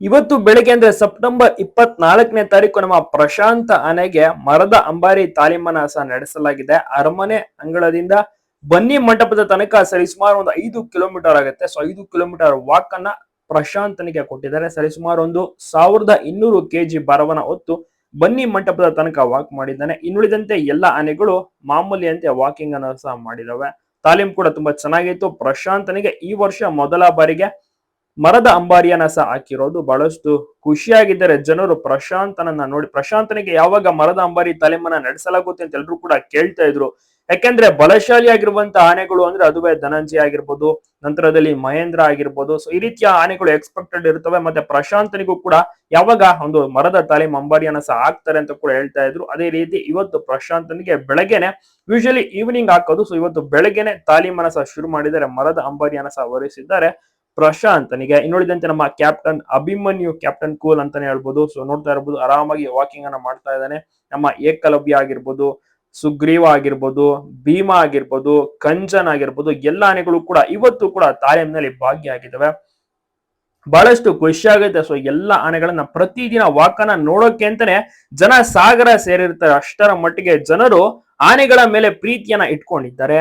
ಇವತ್ತು ಬೆಳಿಗ್ಗೆ ಅಂದ್ರೆ ಸೆಪ್ಟೆಂಬರ್ ಇಪ್ಪತ್ನಾಲ್ಕನೇ ತಾರೀಕು ನಮ್ಮ ಪ್ರಶಾಂತ ಆನೆಗೆ ಮರದ ಅಂಬಾರಿ ತಾಲೀಮನ ಸಹ ನಡೆಸಲಾಗಿದೆ. ಅರಮನೆ ಅಂಗಳದಿಂದ ಬನ್ನಿ ಮಂಟಪದ ತನಕ ಸರಿಸುಮಾರು ಒಂದು ಐದು ಕಿಲೋಮೀಟರ್ ಆಗುತ್ತೆ. ಸೊ ಐದು ಕಿಲೋಮೀಟರ್ ವಾಕ್ ಅನ್ನ ಪ್ರಶಾಂತನಿಗೆ ಕೊಟ್ಟಿದ್ದಾರೆ. ಸರಿಸುಮಾರು ಒಂದು ಸಾವಿರದ ಇನ್ನೂರು ಕೆಜಿ ಭಾರವನ್ನ ಹೊತ್ತು ಬನ್ನಿ ಮಂಟಪದ ತನಕ ವಾಕ್ ಮಾಡಿದ್ದಾನೆ. ಇನ್ನುಳಿದಂತೆ ಎಲ್ಲ ಆನೆಗಳು ಮಾಮೂಲಿಯಂತೆ ವಾಕಿಂಗ್ ಅನ್ನು ಸಹ ಮಾಡಿದವೆ ತಾಲೀಮ್ ಕೂಡ ತುಂಬಾ ಚೆನ್ನಾಗಿತ್ತು. ಪ್ರಶಾಂತನಿಗೆ ಈ ವರ್ಷ ಮೊದಲ ಬಾರಿಗೆ ಮರದ ಅಂಬಾರಿಯನ್ನ ಸಹ ಹಾಕಿರೋದು ಬಹಳಷ್ಟು ಖುಷಿಯಾಗಿದ್ದಾರೆ. ಜನರು ಪ್ರಶಾಂತನನ್ನ ನೋಡಿ, ಪ್ರಶಾಂತನಿಗೆ ಯಾವಾಗ ಮರದ ಅಂಬಾರಿ ತಾಲೀಮನ್ನ ನಡೆಸಲಾಗುತ್ತೆ ಅಂತ ಎಲ್ರು ಕೂಡ ಕೇಳ್ತಾ ಇದ್ರು. ಯಾಕೆಂದ್ರೆ ಬಲಶಾಲಿಯಾಗಿರುವಂತ ಆನೆಗಳು ಅಂದ್ರೆ ಅದುವೇ ಧನಂಜಯ ಆಗಿರ್ಬೋದು, ನಂತರದಲ್ಲಿ ಮಹೇಂದ್ರ ಆಗಿರ್ಬೋದು. ಸೊ ಈ ರೀತಿಯ ಆನೆಗಳು ಎಕ್ಸ್ಪೆಕ್ಟೆಡ್ ಇರ್ತವೆ ಮತ್ತೆ ಪ್ರಶಾಂತನಿಗೂ ಕೂಡ ಯಾವಾಗ ಒಂದು ಮರದ ತಾಲೀಮ್ ಅಂಬಾರಿಯನ್ನ ಸಹ ಹಾಕ್ತಾರೆ ಅಂತ ಕೂಡ ಹೇಳ್ತಾ ಇದ್ರು. ಅದೇ ರೀತಿ ಇವತ್ತು ಪ್ರಶಾಂತನಿಗೆ ಬೆಳಗ್ಗೆನೆ ಯೂಶಲಿ ಈವ್ನಿಂಗ್ ಹಾಕೋದು. ಸೊ ಇವತ್ತು ಬೆಳಗ್ಗೆನೆ ತಾಲೀಮನ ಸಹ ಶುರು ಮಾಡಿದ್ದಾರೆ, ಮರದ ಅಂಬಾರಿಯನ್ನ ಸಹ ಹೊರಿಸಿದ್ದಾರೆ ಪ್ರಶಾಂತನಿಗೆ ಇನ್ನುಳಿದಂತೆ ನಮ್ಮ ಕ್ಯಾಪ್ಟನ್ ಅಭಿಮನ್ಯು ಕ್ಯಾಪ್ಟನ್ ಕೂಲ್ ಅಂತಾನೆ ಹೇಳ್ಬೋದು. ಸೊ ನೋಡ್ತಾ ಇರ್ಬೋದು, ಆರಾಮಾಗಿ ವಾಕಿಂಗ್ ಅನ್ನ ಮಾಡ್ತಾ ಇದ್ದಾನೆ. ನಮ್ಮ ಏಕಲವ್ಯ ಆಗಿರ್ಬೋದು, ಸುಗ್ರೀವ ಆಗಿರ್ಬೋದು, ಭೀಮಾ ಆಗಿರ್ಬೋದು, ಕಂಜನ್ ಆಗಿರ್ಬೋದು, ಎಲ್ಲ ಆನೆಗಳು ಕೂಡ ಇವತ್ತು ಕೂಡ ತಾಲೀಮ್ನಲ್ಲಿ ಭಾಗಿಯಾಗಿದ್ದಾವೆ ಬಹಳಷ್ಟು ಖುಷಿ ಆಗುತ್ತೆ. ಸೊ ಎಲ್ಲ ಆನೆಗಳನ್ನ ಪ್ರತಿದಿನ ವಾಕನ್ನ ನೋಡೋಕೆ ಅಂತಾನೆ ಜನ ಸಾಗರ ಸೇರಿರ್ತಾರೆ. ಅಷ್ಟರ ಮಟ್ಟಿಗೆ ಜನರು ಆನೆಗಳ ಮೇಲೆ ಪ್ರೀತಿಯನ್ನ ಇಟ್ಕೊಂಡಿದ್ದಾರೆ.